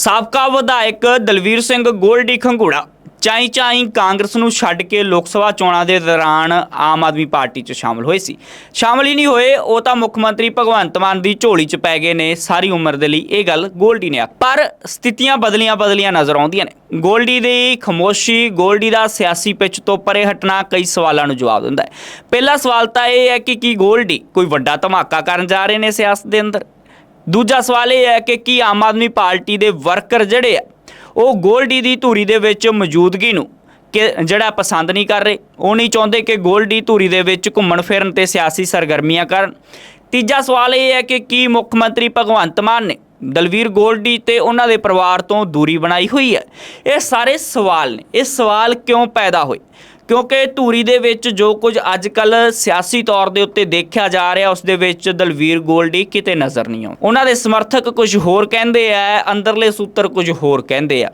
ਸਾਬਕਾ ਵਿਧਾਇਕ ਦਲਵੀਰ ਸਿੰਘ ਗੋਲਡੀ ਖੰਗੂੜਾ ਚਾਈ ਚਾਈ ਕਾਂਗਰਸ ਨੂੰ ਛੱਡ ਕੇ ਲੋਕ ਸਭਾ ਚੋਣਾਂ ਦੇ ਦੌਰਾਨ ਆਮ ਆਦਮੀ ਪਾਰਟੀ 'ਚ ਸ਼ਾਮਲ ਹੋਏ ਸੀ। ਸ਼ਾਮਲ ਹੀ ਨਹੀਂ ਹੋਏ, ਉਹ ਤਾਂ ਮੁੱਖ ਮੰਤਰੀ ਭਗਵੰਤ ਮਾਨ ਦੀ ਝੋਲੀ 'ਚ ਪੈ ਗਏ ਨੇ, ਸਾਰੀ ਉਮਰ ਦੇ ਲਈ ਇਹ ਗੱਲ ਗੋਲਡੀ ਨੇ ਆ ਪਰ ਸਥਿਤੀਆਂ ਬਦਲੀਆਂ ਬਦਲੀਆਂ ਨਜ਼ਰ ਆਉਂਦੀਆਂ ਨੇ। ਗੋਲਡੀ ਦੀ ਖਮੋਸ਼ੀ, ਗੋਲਡੀ ਦਾ ਸਿਆਸੀ ਪਿੱਚ ਤੋਂ ਪਰੇ ਹਟਣਾ ਕਈ ਸਵਾਲਾਂ ਨੂੰ ਜਵਾਬ ਦਿੰਦਾ ਹੈ। ਪਹਿਲਾ ਸਵਾਲ ਤਾਂ ਇਹ ਹੈ ਕਿ ਕੀ ਗੋਲਡੀ ਕੋਈ ਵੱਡਾ ਧਮਾਕਾ ਕਰਨ ਜਾ ਰਹੇ ਨੇ ਸਿਆਸਤ ਦੇ ਅੰਦਰ? ਦੂਜਾ ਸਵਾਲ ਇਹ ਹੈ ਕਿ ਕੀ ਆਮ ਆਦਮੀ ਪਾਰਟੀ ਦੇ ਵਰਕਰ ਜਿਹੜੇ ਆ, ਉਹ ਗੋਲਡੀ ਦੀ ਧੂਰੀ ਦੇ ਵਿੱਚ ਮੌਜੂਦਗੀ ਨੂੰ ਕਿ ਜਿਹੜਾ ਪਸੰਦ ਨਹੀਂ ਕਰ ਰਹੇ? ਉਹ ਨਹੀਂ ਚਾਹੁੰਦੇ ਕਿ ਗੋਲਡੀ ਧੂਰੀ ਦੇ ਵਿੱਚ ਘੁੰਮਣ ਫਿਰਨ ਤੇ ਸਿਆਸੀ ਸਰਗਰਮੀਆਂ ਕਰਨ? ਤੀਜਾ ਸਵਾਲ ਇਹ ਹੈ ਕਿ ਕੀ ਮੁੱਖ ਮੰਤਰੀ ਭਗਵੰਤ ਮਾਨ ਨੇ ਦਲਵੀਰ ਗੋਲਡੀ ਤੇ ਉਹਨਾਂ ਦੇ ਪਰਿਵਾਰ ਤੋਂ ਦੂਰੀ ਬਣਾਈ ਹੋਈ ਹੈ? ਇਹ ਸਾਰੇ ਸਵਾਲ ਨੇ। ਇਹ ਸਵਾਲ ਕਿਉਂ ਪੈਦਾ ਹੋਏ? ਕਿਉਂਕਿ ਧੂਰੀ ਦੇ ਵਿੱਚ ਜੋ ਕੁਝ ਅੱਜ ਕੱਲ ਸਿਆਸੀ ਤੌਰ ਦੇ ਉੱਤੇ ਦੇਖਿਆ ਜਾ ਰਿਹਾ, ਉਸ ਦੇ ਵਿੱਚ ਦਲਵੀਰ ਗੋਲਡੀ ਕਿਤੇ ਨਜ਼ਰ ਨਹੀਂ ਆਉਂਦਾ। ਉਹਨਾਂ ਦੇ ਸਮਰਥਕ ਕੁਝ ਹੋਰ ਕਹਿੰਦੇ ਆ, ਅੰਦਰਲੇ ਸੂਤਰ ਕੁਝ ਹੋਰ ਕਹਿੰਦੇ ਆ।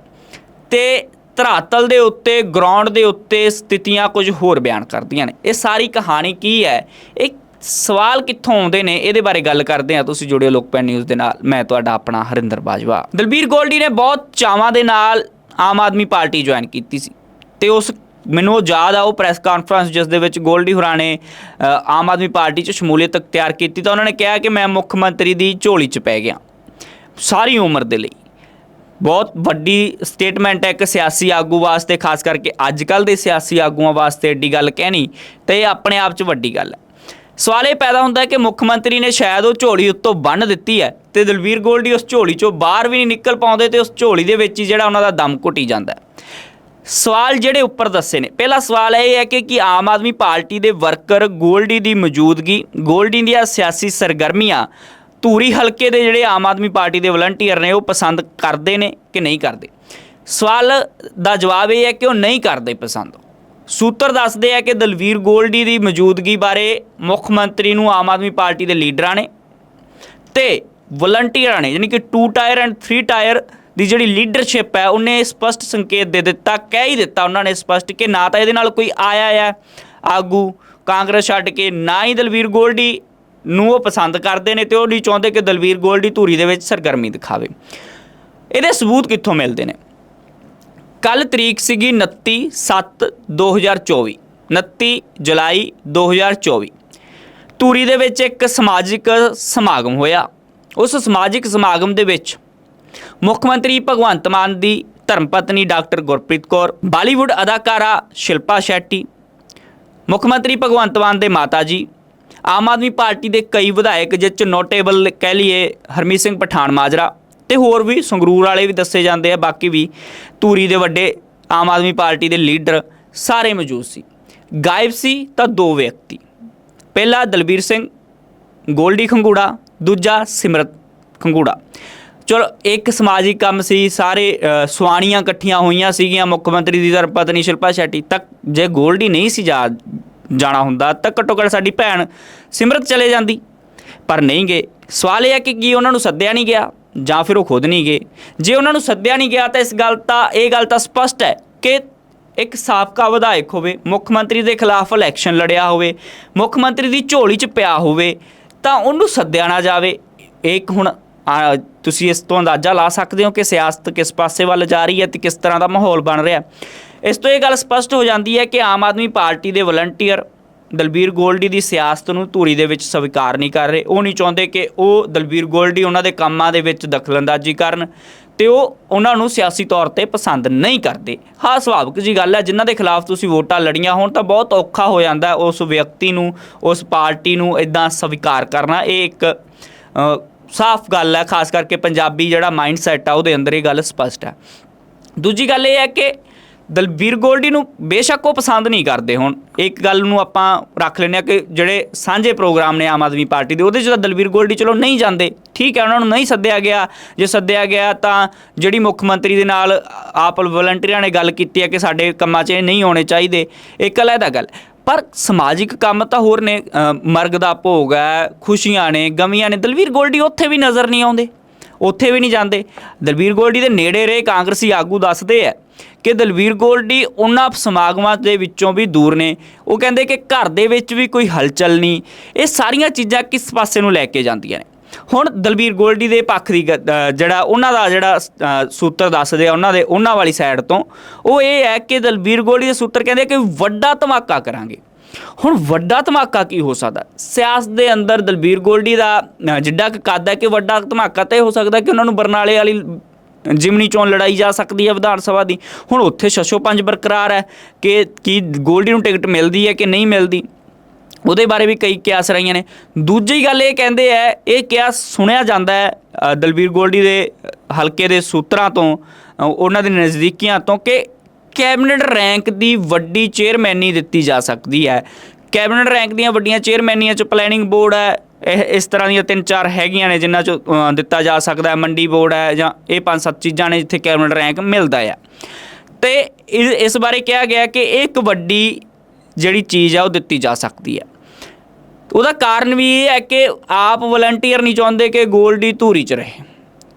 ਤੇ ਧਰਾਤਲ ਦੇ ਉੱਤੇ, ਗਰਾਊਂਡ ਦੇ ਉੱਤੇ ਸਥਿਤੀਆਂ ਕੁਝ ਹੋਰ ਬਿਆਨ ਕਰਦੀਆਂ ਨੇ। ਇਹ ਸਾਰੀ ਕਹਾਣੀ ਕੀ ਹੈ? ਇਹ ਸਵਾਲ ਕਿੱਥੋਂ ਆਉਂਦੇ ਨੇ? ਇਹਦੇ ਬਾਰੇ ਗੱਲ ਕਰਦੇ ਆ ਤੁਸੀਂ ਜੁੜਿਓ ਲੋਕਪੈਨ ਨਿਊਜ਼ ਦੇ ਨਾਲ। ਮੈਂ ਤੁਹਾਡਾ ਆਪਣਾ ਹਰਿੰਦਰ ਬਾਜਵਾ। ਦਲਬੀਰ ਗੋਲਡੀ ਨੇ ਬਹੁਤ ਚਾਵਾਂ ਦੇ ਨਾਲ ਆਮ ਆਦਮੀ ਪਾਰਟੀ ਜੁਆਇਨ ਕੀਤੀ ਸੀ। ਤੇ ਉਸ ਮੈਨੂੰ ਉਹ ਯਾਦ ਆ, ਉਹ ਪ੍ਰੈਸ ਕਾਨਫਰੰਸ ਜਿਸ ਦੇ ਵਿੱਚ ਗੋਲਡੀ ਹੋਰਾਂ ਨੇ ਆਮ ਆਦਮੀ ਪਾਰਟੀ 'ਚ ਸ਼ਮੂਲੀਅਤ ਅਖਤਿਆਰ ਕੀਤੀ, ਤਾਂ ਉਹਨਾਂ ਨੇ ਕਿਹਾ ਕਿ ਮੈਂ ਮੁੱਖ ਮੰਤਰੀ ਦੀ ਝੋਲੀ 'ਚ ਪੈ ਗਿਆ। ਸਾਰੀ ਉਮਰ ਦੇ ਲਈ। ਬਹੁਤ ਵੱਡੀ ਸਟੇਟਮੈਂਟ ਹੈ ਇੱਕ ਸਿਆਸੀ ਆਗੂ ਵਾਸਤੇ, ਖਾਸ ਕਰਕੇ ਅੱਜ ਕੱਲ ਦੇ ਸਿਆਸੀ ਆਗੂਆਂ ਵਾਸਤੇ ਏਡੀ ਗੱਲ ਕਹਿਣੀ, ਤੇ ਇਹ ਆਪਣੇ ਆਪ 'ਚ ਵੱਡੀ ਗੱਲ ਹੈ। ਸਵਾਲ ਇਹ ਪੈਦਾ ਹੁੰਦਾ ਹੈ ਕਿ ਮੁੱਖ ਮੰਤਰੀ ਨੇ ਸ਼ਾਇਦ ਉਹ ਝੋਲੀ ਉੱਤੋਂ ਬੰਨ ਦਿੱਤੀ ਹੈ, ਤੇ ਦਲਵੀਰ ਗੋਲਡੀ ਉਸ ਝੋਲੀ 'ਚੋਂ ਬਾਹਰ ਵੀ ਨਹੀਂ ਨਿਕਲ ਪਾਉਂਦੇ, ਤੇ ਉਸ ਝੋਲੀ ਦੇ ਵਿੱਚ ਹੀ ਜਿਹੜਾ ਉਹਨਾਂ ਦਾ ਦਮ ਘੁੱਟੀ ਜਾਂਦਾ ਸਵਾਲ ਜਿਹੜੇ ਉੱਪਰ ਦੱਸੇ ਨੇ। ਪਹਿਲਾ ਸਵਾਲ ਇਹ ਹੈ ਕਿ ਕੀ ਆਮ ਆਦਮੀ ਪਾਰਟੀ ਦੇ ਵਰਕਰ ਗੋਲਡੀ ਦੀ ਮੌਜੂਦਗੀ, ਗੋਲਡੀ ਦੀਆਂ ਸਿਆਸੀ ਸਰਗਰਮੀਆਂ, ਧੂਰੀ ਹਲਕੇ ਦੇ ਜਿਹੜੇ ਆਮ ਆਦਮੀ ਪਾਰਟੀ ਦੇ ਵਲੰਟੀਅਰ ਨੇ, ਉਹ ਪਸੰਦ ਕਰਦੇ ਨੇ ਕਿ ਨਹੀਂ ਕਰਦੇ? ਸਵਾਲ ਦਾ ਜਵਾਬ ਇਹ ਹੈ ਕਿ ਉਹ ਨਹੀਂ ਕਰਦੇ ਪਸੰਦ। ਸੂਤਰ ਦੱਸਦੇ ਆ ਕਿ ਦਲਵੀਰ ਗੋਲਡੀ ਦੀ ਮੌਜੂਦਗੀ ਬਾਰੇ ਮੁੱਖ ਮੰਤਰੀ ਨੂੰ ਆਮ ਆਦਮੀ ਪਾਰਟੀ ਦੇ ਲੀਡਰਾਂ ਨੇ ਤੇ ਵਲੰਟੀਅਰਾਂ ਨੇ, ਯਾਨੀ ਕਿ 2 ਟਾਇਰ ਐਂਡ 3 ਟਾਇਰ ਦੀ ਜਿਹੜੀ ਲੀਡਰਸ਼ਿਪ ਹੈ, ਉਹਨੇ ਸਪਸ਼ਟ ਸੰਕੇਤ ਦੇ ਦਿੱਤਾ, ਕਹਿ ਹੀ ਦਿੱਤਾ ਉਹਨਾਂ ਨੇ ਸਪਸ਼ਟ ਕਿ ਨਾ ਤਾਂ ਇਹਦੇ ਨਾਲ ਕੋਈ ਆਇਆ ਹੈ ਆਗੂ ਕਾਂਗਰਸ ਛੱਡ ਕੇ, ਨਾ ਹੀ ਦਲਵੀਰ ਗੋਲਡੀ ਨੂੰ ਉਹ ਪਸੰਦ ਕਰਦੇ ਨੇ ਤੇ ਉਹ ਨਹੀਂ ਚਾਹੁੰਦੇ ਕਿ ਦਲਵੀਰ ਗੋਲਡੀ ਧੂਰੀ ਦੇ ਵਿੱਚ ਸਰਗਰਮੀ ਦਿਖਾਵੇ। ਇਹਦੇ ਸਬੂਤ ਕਿੱਥੋਂ ਮਿਲਦੇ ਨੇ? ਕੱਲ ਤਰੀਕ ਸੀਗੀ 29 7 2024 29 ਜੁਲਾਈ 2024 ਧੂਰੀ ਦੇ ਵਿੱਚ ਇੱਕ ਸਮਾਜਿਕ ਸਮਾਗਮ ਹੋਇਆ। ਉਸ ਸਮਾਜਿਕ ਸਮਾਗਮ ਦੇ ਵਿੱਚ ਮੁੱਖ ਮੰਤਰੀ ਭਗਵੰਤ ਮਾਨ ਦੀ ਧਰਮ ਪਤਨੀ ਡਾਕਟਰ ਗੁਰਪ੍ਰੀਤ ਕੌਰ, ਬਾਲੀਵੁੱਡ ਅਦਾਕਾਰਾ ਸ਼ਿਲਪਾ ਸ਼ੈਟੀ, ਮੁੱਖ ਮੰਤਰੀ ਭਗਵੰਤ ਮਾਨ ਦੇ ਮਾਤਾ ਜੀ, ਆਮ ਆਦਮੀ ਪਾਰਟੀ ਦੇ ਕਈ ਵਿਧਾਇਕ ਜਿਸ ਚ ਨੋਟੇਬਲ ਕਹਿ ਲਈਏ ਹਰਮੀਤ ਸਿੰਘ ਪਠਾਨ ਮਾਜਰਾ ਤੇ ਹੋਰ ਵੀ ਸੰਗਰੂਰ ਵਾਲੇ ਵੀ ਦੱਸੇ ਜਾਂਦੇ ਆ, ਬਾਕੀ ਵੀ ਧੂਰੀ ਦੇ ਵੱਡੇ ਆਮ ਆਦਮੀ ਪਾਰਟੀ ਦੇ ਲੀਡਰ ਸਾਰੇ ਮੌਜੂਦ ਸੀ। ਗਾਇਬ ਸੀ ਤਾਂ ਦੋ ਵਿਅਕਤੀ, ਪਹਿਲਾ ਦਲਬੀਰ ਸਿੰਘ, ਗੋਲਡੀ ਖੰਗੂੜਾ, ਦੂਜਾ ਸਿਮਰਤ ਖੰਗੂੜਾ। ਚਲੋ, ਇੱਕ ਸਮਾਜਿਕ ਕੰਮ ਸੀ, ਸਾਰੇ ਸੁਆਣੀਆਂ ਇਕੱਠੀਆਂ ਹੋਈਆਂ ਸੀਗੀਆਂ, ਮੁੱਖ ਮੰਤਰੀ ਦੀ ਧਰਮ ਪਤਨੀ ਸ਼ਿਲਪਾ ਸ਼ੈਟੀ, ਤੱਕ ਜੇ ਗੋਲਡੀ ਨਹੀਂ ਸੀ ਜਾ, ਜਾਣਾ ਹੁੰਦਾ, ਤਾਂ ਘੱਟੋ ਘੱਟ ਸਾਡੀ ਭੈਣ ਸਿਮਰਤ ਚਲੇ ਜਾਂਦੀ। ਪਰ ਨਹੀਂ ਗਏ ਸਵਾਲ ਇਹ ਹੈ ਕਿ ਕੀ ਉਹਨਾਂ ਨੂੰ ਸੱਦਿਆ ਨਹੀਂ ਗਿਆ, ਜਾਂ ਫਿਰ ਉਹ ਖੁਦ ਨਹੀਂ ਗਏ? ਜੇ ਉਹਨਾਂ ਨੂੰ ਸੱਦਿਆ ਨਹੀਂ ਗਿਆ, ਤਾਂ ਇਸ ਗੱਲ ਤਾਂ, ਇਹ ਗੱਲ ਤਾਂ ਸਪਸ਼ਟ ਹੈ ਕਿ ਇੱਕ ਸਾਬਕਾ ਵਿਧਾਇਕ ਹੋਵੇ, ਮੁੱਖ ਮੰਤਰੀ ਦੇ ਖਿਲਾਫ ਇਲੈਕਸ਼ਨ ਲੜਿਆ ਹੋਵੇ, ਮੁੱਖ ਮੰਤਰੀ ਦੀ ਝੋਲੀ 'ਚ ਪਿਆ ਹੋਵੇ, ਤਾਂ ਉਹਨੂੰ ਸੱਦਿਆ ਨਾ ਜਾਵੇ। ਇਹ ਇੱਕ ਹੁਣ ਤੁਸੀਂ ਇਸ ਤੋਂ ਅੰਦਾਜ਼ਾ ਲਾ ਸਕਦੇ ਹੋ ਕਿ ਸਿਆਸਤ ਕਿਸ ਪਾਸੇ ਵੱਲ ਜਾ ਰਹੀ ਹੈ ਤੇ ਕਿਸ ਤਰ੍ਹਾਂ ਦਾ ਮਾਹੌਲ ਬਣ ਰਿਹਾ ਇਸ ਤੋਂ ਇਹ ਗੱਲ ਸਪਸ਼ਟ ਹੋ ਜਾਂਦੀ ਹੈ ਕਿ ਆਮ ਆਦਮੀ ਪਾਰਟੀ ਦੇ ਵਲੰਟੀਅਰ ਦਲਬੀਰ ਗੋਲਡੀ ਦੀ ਸਿਆਸਤ ਨੂੰ ਧੂਰੀ ਦੇ ਵਿੱਚ ਸਵੀਕਾਰ ਨਹੀਂ ਕਰ ਰਹੇ। ਉਹ ਨਹੀਂ ਚਾਹੁੰਦੇ ਕਿ ਉਹ ਦਲਬੀਰ ਗੋਲਡੀ ਉਹਨਾਂ ਦੇ ਕੰਮਾਂ ਦੇ ਵਿੱਚ ਦਖਲਅੰਦਾਜ਼ੀ ਕਰਨ ਤੇ ਉਹ ਉਹਨਾਂ ਨੂੰ ਸਿਆਸੀ ਤੌਰ ਤੇ ਪਸੰਦ ਨਹੀਂ ਕਰਦੇ। ਹਾਂ ਸੁਭਾਵਿਕ ਜੀ ਗੱਲ ਹੈ, ਜਿਨ੍ਹਾਂ ਦੇ ਖਿਲਾਫ ਤੁਸੀਂ ਵੋਟਾਂ ਲੜੀਆਂ ਹੋਣ ਤਾਂ ਬਹੁਤ ਔਖਾ ਹੋ ਜਾਂਦਾ ਉਸ ਵਿਅਕਤੀ ਨੂੰ, ਉਸ ਪਾਰਟੀ ਨੂੰ ਇਦਾਂ ਸਵੀਕਾਰ ਕਰਨਾ। ਇਹ ਇੱਕ ਸਾਫ਼ ਗੱਲ ਹੈ, ਖਾਸ ਕਰਕੇ ਪੰਜਾਬੀ ਜਿਹੜਾ ਮਾਈਂਡ ਸੈਟ ਆ, ਉਹਦੇ ਅੰਦਰ ਇਹ ਗੱਲ ਸਪਸ਼ਟ ਹੈ। ਦੂਜੀ ਗੱਲ ਇਹ ਹੈ ਕਿ ਦਲਬੀਰ ਗੋਲਡੀ ਨੂੰ ਬੇਸ਼ੱਕ ਉਹ ਪਸੰਦ ਨਹੀਂ ਕਰਦੇ ਹੁਣ। ਇੱਕ ਗੱਲ ਨੂੰ ਆਪਾਂ ਰੱਖ ਲੈਂਦੇ ਆ ਕਿ ਜਿਹੜੇ ਸਾਂਝੇ ਪ੍ਰੋਗਰਾਮ ਨੇ ਆਮ ਆਦਮੀ ਪਾਰਟੀ ਦੇ, ਉਹਦੇ 'ਚ ਤਾਂ ਦਲਬੀਰ ਗੋਲਡੀ ਚਲੋ ਨਹੀਂ ਜਾਂਦੇ। ਠੀਕ ਹੈ, ਉਹਨਾਂ ਨੂੰ ਨਹੀਂ ਸੱਦਿਆ ਗਿਆ। ਜੇ ਸੱਦਿਆ ਗਿਆ ਤਾਂ ਜਿਹੜੀ ਮੁੱਖ ਮੰਤਰੀ ਦੇ ਨਾਲ ਆਪ ਵਲੰਟੀਅਰਾਂ ਨੇ ਗੱਲ ਕੀਤੀ ਹੈ ਕਿ ਸਾਡੇ ਕੰਮਾਂ 'ਚ ਇਹ ਨਹੀਂ ਹੋਣੇ ਚਾਹੀਦੇ। ਇੱਕ ਅਲੱਗਾ ਗੱਲ। ਪਰ ਸਮਾਜਿਕ ਕੰਮ ਤਾਂ ਹੋਰ ਨੇ ਮਰਗ ਦਾ ਭੋਗ ਹੈ, ਖੁਸ਼ੀਆਂ ਨੇ, ਗਮੀਆਂ ਨੇ। ਦਲਵੀਰ ਗੋਲਡੀ ਉੱਥੇ ਵੀ ਨਜ਼ਰ ਨਹੀਂ ਆਉਂਦੇ, ਉੱਥੇ ਵੀ ਨਹੀਂ ਜਾਂਦੇ। ਦਲਵੀਰ ਗੋਲਡੀ ਦੇ ਨੇੜੇ ਰਹੇ, ਕਾਂਗਰਸੀ ਆਗੂ ਦੱਸਦੇ ਆ ਕਿ ਦਲਵੀਰ ਗੋਲਡੀ ਉਹਨਾਂ ਸਮਾਗਮਾਂ ਦੇ ਵਿੱਚੋਂ ਵੀ ਦੂਰ ਨੇ। ਉਹ ਕਹਿੰਦੇ ਕਿ ਘਰ ਦੇ ਵਿੱਚ ਵੀ ਕੋਈ ਹਲਚਲ ਨਹੀਂ, ਇਹ ਸਾਰੀਆਂ ਚੀਜ਼ਾਂ ਕਿਸ ਪਾਸੇ ਨੂੰ ਲੈ ਕੇ ਜਾਂਦੀਆਂ ਨੇ? ਹੁਣ ਦਲਬੀਰ ਗੋਲਡੀ ਦੇ ਪੱਖ ਦੀ ਗ- ਜਿਹੜਾ ਉਹਨਾਂ ਦਾ ਜਿਹੜਾ ਸੂਤਰ ਦੱਸਦੇ ਆ ਉਹਨਾਂ ਦੇ, ਉਹਨਾਂ ਵਾਲੀ ਸਾਈਡ ਤੋਂ, ਉਹ ਇਹ ਹੈ ਕਿ ਦਲਬੀਰ ਗੋਲਡੀ ਦੇ ਸੂਤਰ ਕਹਿੰਦੇ ਕਿ ਵੱਡਾ ਧਮਾਕਾ ਕਰਾਂਗੇ। ਹੁਣ ਵੱਡਾ ਧਮਾਕਾ ਕੀ ਹੋ ਸਕਦਾ? ਸਿਆਸਤ ਦੇ ਅੰਦਰ ਦਲਬੀਰ ਗੋਲਡੀ ਦਾ ਜਿੱਡਾ ਕੁ ਕੱਦ ਹੈ ਕਿ ਵੱਡਾ ਧਮਾਕਾ ਤਾਂ ਇਹ ਹੋ ਸਕਦਾ ਕਿ ਉਹਨਾਂ ਨੂੰ ਬਰਨਾਲੇ ਵਾਲੀ ਜਿਮਨੀ ਚੋਣ ਲੜਾਈ ਜਾ ਸਕਦੀ ਹੈ ਵਿਧਾਨ ਸਭਾ ਦੀ। ਹੁਣ ਉੱਥੇ ਛੱਛੋ ਪੰਜ ਬਰਕਰਾਰ ਹੈ ਕਿ ਕੀ ਗੋਲਡੀ ਨੂੰ ਟਿਕਟ ਮਿਲਦੀ ਹੈ ਕਿ ਨਹੀਂ ਮਿਲਦੀ? ਉਹਦੇ ਬਾਰੇ ਵੀ ਕਈ ਕਿਆਸ ਰਹੀਆਂ ਨੇ। ਦੂਜੀ ਗੱਲ ਇਹ ਕਹਿੰਦੇ ਐ ਇਹ ਕਿਆਸ ਸੁਣਿਆ ਜਾਂਦਾ ਹੈ ਦਲਬੀਰ ਗੋਲਡੀ ਦੇ ਹਲਕੇ ਦੇ ਸੂਤਰਾਂ ਤੋਂ ਉਹਨਾਂ ਦੇ ਨਜ਼ਦੀਕੀਆਂ ਤੋਂ ਕਿ ਕੈਬਨਿਟ ਰੈਂਕ ਦੀ ਵੱਡੀ ਚੇਅਰਮੈਨੀ ਦਿੱਤੀ ਜਾ ਸਕਦੀ ਹੈ। ਕੈਬਨਿਟ ਰੈਂਕ ਦੀਆਂ ਵੱਡੀਆਂ ਚੇਅਰਮੈਨੀਆਂ ਚ ਪਲੈਨਿੰਗ ਬੋਰਡ ਹੈ, ਇਹ, ਇਸ ਤਰ੍ਹਾਂ ਦੀਆਂ ਤਿੰਨ ਚਾਰ ਹੈਗੀਆਂ ਨੇ ਜਿਨ੍ਹਾਂ ਚ ਦਿੱਤਾ ਜਾ ਸਕਦਾ ਹੈ, ਮੰਡੀ ਬੋਰਡ ਹੈ ਜਾਂ ਇਹ ਪੰਜ ਸੱਤ ਚੀਜ਼ਾਂ ਨੇ ਜਿੱਥੇ ਕੈਬਨਿਟ ਰੈਂਕ ਮਿਲਦਾ ਹੈ ਤੇ ਇਸ ਇਸ ਬਾਰੇ ਕਿਹਾ ਗਿਆ ਕਿ ਇਹ ਇੱਕ ਵੱਡੀ ਜਿਹੜੀ ਚੀਜ਼ ਆ, ਉਹ ਦਿੱਤੀ ਜਾ ਸਕਦੀ ਹੈ। ਉਹਦਾ ਕਾਰਨ ਵੀ ਇਹ ਹੈ ਕਿ ਆਪ ਵਲੰਟੀਅਰ ਨਹੀਂ ਚਾਹੁੰਦੇ ਕਿ ਗੋਲਡੀ ਧੂਰੀ 'ਚ ਰਹੇ।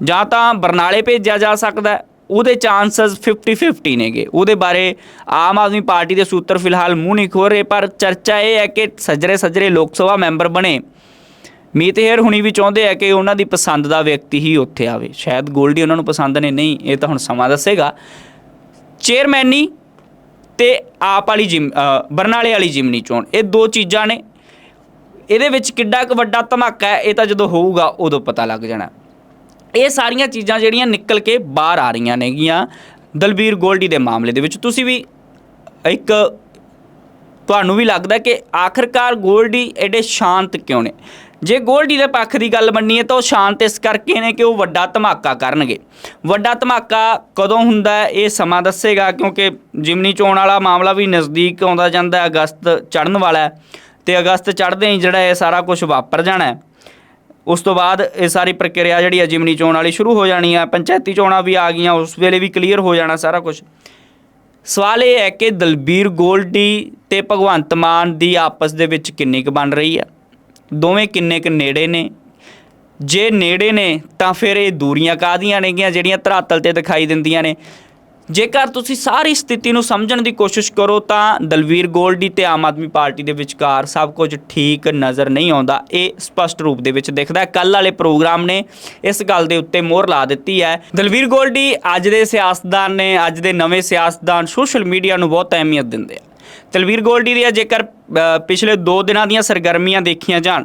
ਜਾਂ ਤਾਂ ਬਰਨਾਲੇ ਭੇਜਿਆ ਜਾ ਸਕਦਾ ਹੈ, ਉਹਦੇ ਚਾਂਸਸ 50-50 ਨੇਗੇ। ਉਹਦੇ ਬਾਰੇ ਆਮ ਆਦਮੀ ਪਾਰਟੀ ਦੇ ਸੂਤਰ ਫਿਲਹਾਲ ਮੂੰਹ ਨਹੀਂ ਖੋਲ ਰਹੇ ਪਰ ਚਰਚਾ ਇਹ ਹੈ ਕਿ ਸਜਰੇ ਸਜਰੇ ਲੋਕ ਸਭਾ ਮੈਂਬਰ ਬਣੇ। ਮੀਤਹੇਰ ਹੁਣੀ ਵੀ ਚਾਹੁੰਦੇ ਆ ਕਿ ਉਹਨਾਂ ਦੀ ਪਸੰਦ ਦਾ ਵਿਅਕਤੀ ਹੀ ਉੱਥੇ ਆਵੇ। ਸ਼ਾਇਦ ਗੋਲਡੀ ਉਹਨਾਂ ਨੂੰ ਪਸੰਦ ਨੇ। ਨਹੀਂ ਇਹ ਤਾਂ ਹੁਣ ਸਮਾਂ ਦੱਸੇਗਾ। ਚੇਅਰਮੈਨੀ ਤੇ ਆਪ ਵਾਲੀ ਜਿਮ ਬਰਨਾਲੇ ਵਾਲੀ ਜਿਮਨੀ ਚੋਣ। ਇਹ ਦੋ ਚੀਜ਼ਾਂ ਨੇ। ਇਹਦੇ ਵਿੱਚ ਕਿੱਡਾ ਕੁ ਵੱਡਾ ਧਮਾਕਾ ਹੈ, ਇਹ ਤਾਂ ਜਦੋਂ ਹੋਊਗਾ ਉਦੋਂ ਪਤਾ ਲੱਗ ਜਾਣਾ। ਇਹ ਸਾਰੀਆਂ ਚੀਜ਼ਾਂ ਜਿਹੜੀਆਂ ਨਿਕਲ ਕੇ ਬਾਹਰ ਆ ਰਹੀਆਂ ਨੇਗੀਆਂ ਦਲਬੀਰ ਗੋਲਡੀ ਦੇ ਮਾਮਲੇ ਦੇ ਵਿੱਚ। ਤੁਸੀਂ ਵੀ ਇੱਕ ਤੁਹਾਨੂੰ ਵੀ ਲੱਗਦਾ ਕਿ ਆਖਰਕਾਰ ਗੋਲਡੀ ਐਡੇ ਸ਼ਾਂਤ ਕਿਉਂ ਨੇ? ਜੇ ਗੋਲਡੀ ਦੇ ਪੱਖ ਦੀ ਗੱਲ ਮੰਨੀਏ ਤਾਂ ਉਹ ਸ਼ਾਂਤ ਇਸ ਕਰਕੇ ਨੇ ਕਿ ਉਹ ਵੱਡਾ ਧਮਾਕਾ ਕਰਨਗੇ। ਵੱਡਾ ਧਮਾਕਾ ਕਦੋਂ ਹੁੰਦਾ ਹੈ, ਇਹ ਸਮਾਂ ਦੱਸੇਗਾ ਕਿਉਂਕਿ ਜਿਮਨੀ ਚੋਣ ਵਾਲਾ ਮਾਮਲਾ ਵੀ ਨਜ਼ਦੀਕ ਆਉਂਦਾ ਜਾਂਦਾ, ਅਗਸਤ ਚੜ੍ਹਨ ਵਾਲਾ ਹੈ। ਤੇ ਅਗਸਤ ਚੜ੍ਹਦੇ ਹੀ ਜਿਹੜਾ ਇਹ ਸਾਰਾ ਕੁਝ ਵਾਪਰ ਜਾਣਾ ਉਸ ਤੋਂ ਬਾਅਦ ਇਹ ਸਾਰੀ ਪ੍ਰਕਿਰਿਆ ਜਿਹੜੀ ਹੈ ਜਿਮਨੀ ਚੋਣ ਵਾਲੀ ਸ਼ੁਰੂ ਹੋ ਜਾਣੀ ਹੈ, ਪੰਚਾਇਤੀ ਚੋਣਾਂ ਵੀ ਆ ਗਈਆਂ, ਉਸ ਵੇਲੇ ਵੀ ਕਲੀਅਰ ਹੋ ਜਾਣਾ ਸਾਰਾ ਕੁਝ ਸਵਾਲ ਇਹ ਹੈ ਕਿ ਦਲਬੀਰ ਗੋਲਡੀ ਤੇ ਭਗਵੰਤ ਮਾਨ ਦੀ ਆਪਸ ਦੇ ਵਿੱਚ ਕਿੰਨੀ ਕੁ ਬਣ ਰਹੀ ਹੈ? ਦੋਵੇਂ ਕਿੰਨੇ ਕੁ ਨੇੜੇ ਨੇ? ਜੇ ਨੇੜੇ ਨੇ, ਤਾਂ ਫਿਰ ਇਹ ਦੂਰੀਆਂ ਕਾਹਦੀਆਂ ਨੇਗੀਆਂ ਜਿਹੜੀਆਂ ਧਰਾਤਲ ਤੇ ਦਿਖਾਈ ਦਿੰਦੀਆਂ ਨੇ? ਜੇਕਰ ਤੁਸੀਂ ਸਾਰੀ ਸਥਿਤੀ ਨੂੰ ਸਮਝਣ ਦੀ ਕੋਸ਼ਿਸ਼ ਕਰੋ ਤਾਂ ਦਲਵੀਰ ਗੋਲਡੀ ਤੇ ਆਮ ਆਦਮੀ ਪਾਰਟੀ ਦੇ ਵਿਚਕਾਰ ਸਭ ਕੁਝ ਠੀਕ ਨਜ਼ਰ ਨਹੀਂ ਆਉਂਦਾ। ਇਹ ਸਪਸ਼ਟ ਰੂਪ ਦੇ ਵਿੱਚ ਦਿਖਦਾ ਹੈ। ਕੱਲ ਵਾਲੇ ਪ੍ਰੋਗਰਾਮ ਨੇ ਇਸ ਗੱਲ ਦੇ ਉੱਤੇ ਮੋਹਰ ਲਾ ਦਿੱਤੀ ਹੈ। ਦਲਵੀਰ ਗੋਲਡੀ ਅੱਜ ਦੇ ਸਿਆਸਤਦਾਨ ਨੇ ਅੱਜ ਦੇ ਨਵੇਂ ਸਿਆਸਤਦਾਨ ਸੋਸ਼ਲ ਮੀਡੀਆ ਨੂੰ ਬਹੁਤ ਅਹਿਮੀਅਤ ਦਿੰਦੇ ਆ। ਦਲਵੀਰ ਗੋਲਡੀ ਦੀਆਂ ਜੇਕਰ ਪਿਛਲੇ 2 ਦਿਨਾਂ ਦੀਆਂ ਸਰਗਰਮੀਆਂ ਦੇਖੀਆਂ ਜਾਣ,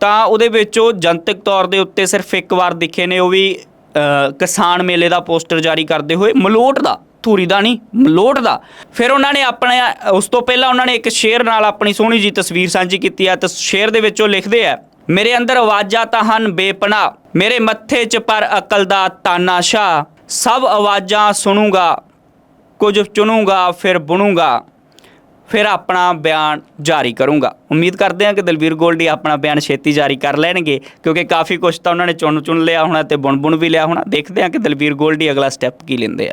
ਤਾਂ ਉਹਦੇ ਵਿੱਚ ਉਹ ਜਨਤਕ ਤੌਰ ਦੇ ਉੱਤੇ ਸਿਰਫ ਇੱਕ ਵਾਰ ਦਿਖੇ ਨੇ, ਉਹ ਵੀ ਕਿਸਾਨ ਮੇਲੇ ਦਾ ਪੋਸਟਰ ਜਾਰੀ ਕਰਦੇ ਹੋਏ ਮਲੋਟ ਦਾ, ਧੂਰੀ ਦਾ ਨਹੀਂ, ਮਲੋਟ ਦਾ। ਫਿਰ ਉਹਨਾਂ ਨੇ ਆਪਣੇ, ਉਸ ਤੋਂ ਪਹਿਲਾਂ ਉਹਨਾਂ ਨੇ ਇੱਕ ਸ਼ੇਰ ਨਾਲ ਆਪਣੀ ਸੋਹਣੀ ਜੀ ਤਸਵੀਰ ਸਾਂਝੀ ਕੀਤੀ ਹੈ। ਤੇ ਸ਼ੇਰ ਦੇ ਵਿੱਚ ਉਹ ਲਿਖਦੇ ਆ ਮੇਰੇ ਅੰਦਰ ਆਵਾਜ਼ਾਂ ਤਾਂ ਹਨ ਬੇਪਨਾ ਮੇਰੇ ਮੱਥੇ 'ਚ ਪਰ ਅਕਲ ਦਾ ਤਾਨਾਸ਼ਾ ਸਭ ਆਵਾਜ਼ਾਂ ਸੁਣੂਗਾ, ਕੁਝ ਚੁਣੂਗਾ, ਫਿਰ ਬੁਣੂਗਾ। ਫਿਰ ਆਪਣਾ ਬਿਆਨ ਜਾਰੀ ਕਰੂੰਗਾ। ਉਮੀਦ ਕਰਦੇ ਹਾਂ ਕਿ ਦਲਵੀਰ ਗੋਲਡੀ ਆਪਣਾ ਬਿਆਨ ਛੇਤੀ ਜਾਰੀ ਕਰ ਲੈਣਗੇ, ਕਿਉਂਕਿ ਕਾਫੀ ਕੁਝ ਤਾਂ ਉਹਨਾਂ ਨੇ ਚੁਣ ਚੁਣ ਲਿਆ ਹੋਣਾ ਤੇ ਬੁਣ ਬੁਣ ਵੀ ਲਿਆ ਹੋਣਾ। ਦੇਖਦੇ ਹਾਂ ਕਿ ਦਲਵੀਰ ਗੋਲਡੀ ਅਗਲਾ ਸਟੈਪ ਕੀ ਲੈਂਦੇ ਆ।